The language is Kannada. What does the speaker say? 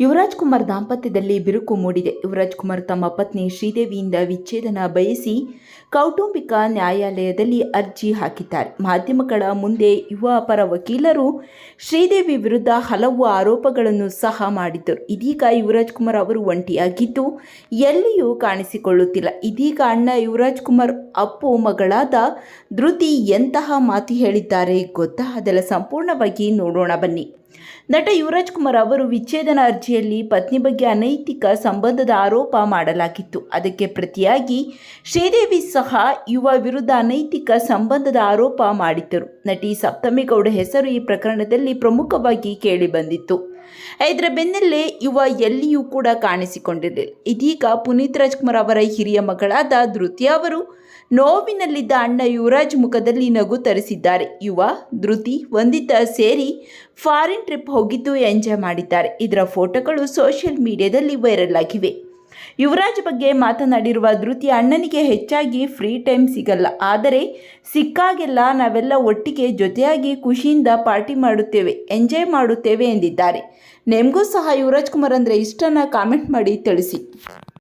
ಯುವರಾಜ್ ಕುಮಾರ್ ದಾಂಪತ್ಯದಲ್ಲಿ ಬಿರುಕು ಮೂಡಿದೆ. ಯುವರಾಜ್ ಕುಮಾರ್ ತಮ್ಮ ಪತ್ನಿ ಶ್ರೀದೇವಿಯಿಂದ ವಿಚ್ಛೇದನ ಬಯಸಿ ಕೌಟುಂಬಿಕ ನ್ಯಾಯಾಲಯದಲ್ಲಿ ಅರ್ಜಿ ಹಾಕಿದ್ದಾರೆ. ಮಾಧ್ಯಮಗಳ ಮುಂದೆ ಯುವ ಪರ ವಕೀಲರು ಶ್ರೀದೇವಿ ವಿರುದ್ಧ ಹಲವು ಆರೋಪಗಳನ್ನು ಸಹ ಮಾಡಿದ್ದರು. ಇದೀಗ ಯುವರಾಜ್ ಕುಮಾರ್ ಅವರು ಒಂಟಿಯಾಗಿದ್ದು, ಎಲ್ಲಿಯೂ ಕಾಣಿಸಿಕೊಳ್ಳುತ್ತಿಲ್ಲ. ಇದೀಗ ಅಣ್ಣ ಯುವರಾಜ್ ಕುಮಾರ್ ಅಪ್ಪು ಮಗಳಾದ ಧೃತಿ ಎಂತಹ ಮಾತು ಹೇಳಿದ್ದಾರೆ ಗೊತ್ತಾ ಅದೆಲ್ಲ ಸಂಪೂರ್ಣವಾಗಿ ನೋಡೋಣ ಬನ್ನಿ. ನಟ ಯುವರಾಜ್ ಕುಮಾರ್ ಅವರು ವಿಚ್ಛೇದನ ಅರ್ಜಿಯಲ್ಲಿ ಪತ್ನಿ ಬಗ್ಗೆ ಅನೈತಿಕ ಸಂಬಂಧದ ಆರೋಪ ಮಾಡಲಾಗಿತ್ತು. ಅದಕ್ಕೆ ಪ್ರತಿಯಾಗಿ ಶ್ರೀದೇವಿ ಸಹ ಯುವ ವಿರುದ್ಧ ಅನೈತಿಕ ಸಂಬಂಧದ ಆರೋಪ ಮಾಡಿದ್ದರು. ನಟಿ ಸಪ್ತಮಿಗೌಡ ಹೆಸರು ಈ ಪ್ರಕರಣದಲ್ಲಿ ಪ್ರಮುಖವಾಗಿ ಕೇಳಿಬಂದಿತ್ತು ಇದರ ಬೆನ್ನಲ್ಲೇ ಯುವ ಎಲ್ಲಿಯೂ ಕೂಡ ಕಾಣಿಸಿಕೊಂಡಿರಲಿಲ್ಲ ಇದೀಗ ಪುನೀತ್ ರಾಜ್ಕುಮಾರ್ ಅವರ ಹಿರಿಯ ಮಗಳಾದ ಧೃತಿ ಅವರು ನೋವಿನಲ್ಲಿದ್ದ ಅಣ್ಣ ಯುವರಾಜ್ ಮುಖದಲ್ಲಿ ನಗು ತರಿಸಿದ್ದಾರೆ. ಯುವ, ಧೃತಿ ಒಂದಿತ ಸೇರಿ ಫಾರಿನ್ ಟ್ರಿಪ್ ಹೋಗಿದ್ದು ಎಂಜಾಯ್ ಮಾಡಿದ್ದಾರೆ. ಇದರ ಫೋಟೋಗಳು ಸೋಷಿಯಲ್ ಮೀಡಿಯಾದಲ್ಲಿ ವೈರಲ್ ಆಗಿವೆ. ಯುವರಾಜ್ ಬಗ್ಗೆ ಮಾತನಾಡಿರುವ ಧೃತಿ ಅಣ್ಣನಿಗೆ ಹೆಚ್ಚಾಗಿ ಫ್ರೀ ಟೈಮ್ ಸಿಗಲ್ಲ. ಆದರೆ ಸಿಕ್ಕಾಗೆಲ್ಲ ನಾವೆಲ್ಲ ಒಟ್ಟಿಗೆ ಜೊತೆಯಾಗಿ ಖುಷಿಯಿಂದ ಪಾರ್ಟಿ ಮಾಡುತ್ತೇವೆ ಎಂಜಾಯ್ ಮಾಡುತ್ತೇವೆ ಎಂದಿದ್ದಾರೆ. ನಿಮಗೂ ಸಹ ಯುವರಾಜ್ ಕುಮಾರ್ ಅಂದರೆ ಇಷ್ಟನ ಕಾಮೆಂಟ್ ಮಾಡಿ ತಿಳಿಸಿ.